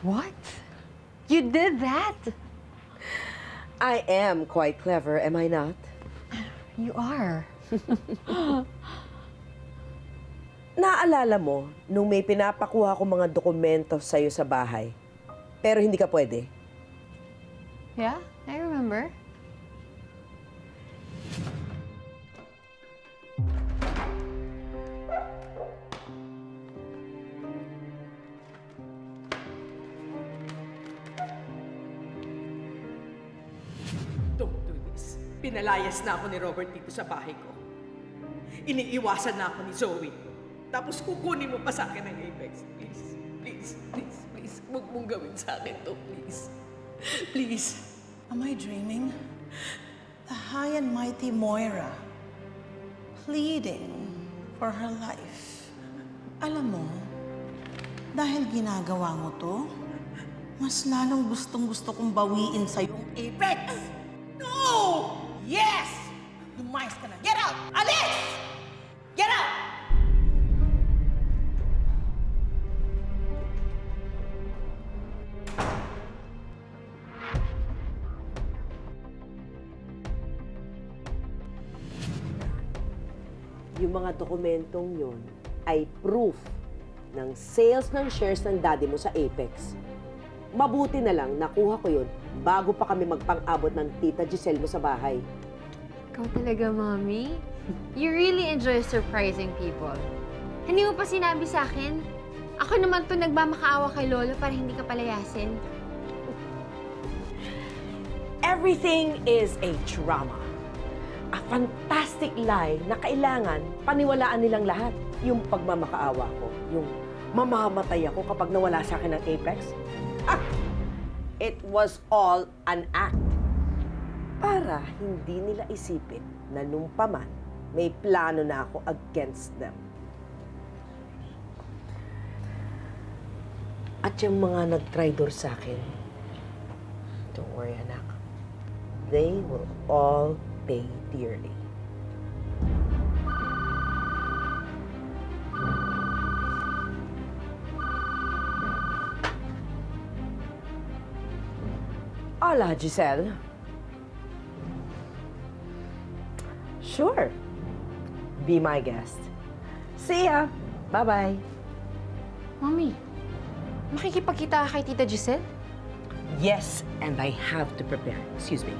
What? You did that? I am quite clever, am I not? You are. Naalala mo, nung may pinapakuha ko mga dokumento sa'yo sa bahay, pero hindi ka pwede? Yeah, I remember. Pinalayas na ako ni Robert dito sa bahay ko. Iniiwasan na ako ni Zoe. Tapos kukunin mo pa sa akin ang Apex. Please, please, please, please. Huwag mong gawin sa akin to, please. Please. Am I dreaming? The high and mighty Moira pleading for her life. Alam mo, dahil ginagawa mo to, mas lalong gustong gusto kong bawiin sa yung Apex! Yes! Lumayas ka na! Get out! Alis! Get out! Yung mga dokumentong yon ay proof ng sales ng shares ng daddy mo sa Apex. Mabuti na lang nakuha ko yun bago pa kami magpang-abot ng tita Giselle mo sa bahay. Ikaw talaga, Mommy. You really enjoy surprising people. Hindi mo pa sinabi sa akin? Ako naman to nagmamakaawa kay Lolo para hindi ka palayasin. Everything is a drama. A fantastic lie na kailangan paniwalaan nilang lahat. Yung pagmamakaawa ko, yung mamamatay ako kapag nawala sa akin ng Apex. It was all an act. Para hindi nila isipin na nung paman, may plano na ako against them. At yung mga nag-tridor sa akin, don't worry, anak. They will all pay dearly. Hola, Giselle. Sure. Be my guest. See ya. Bye-bye. Mommy, makikipagkita ka kay Tita Giselle? Yes, and I have to prepare. Excuse me.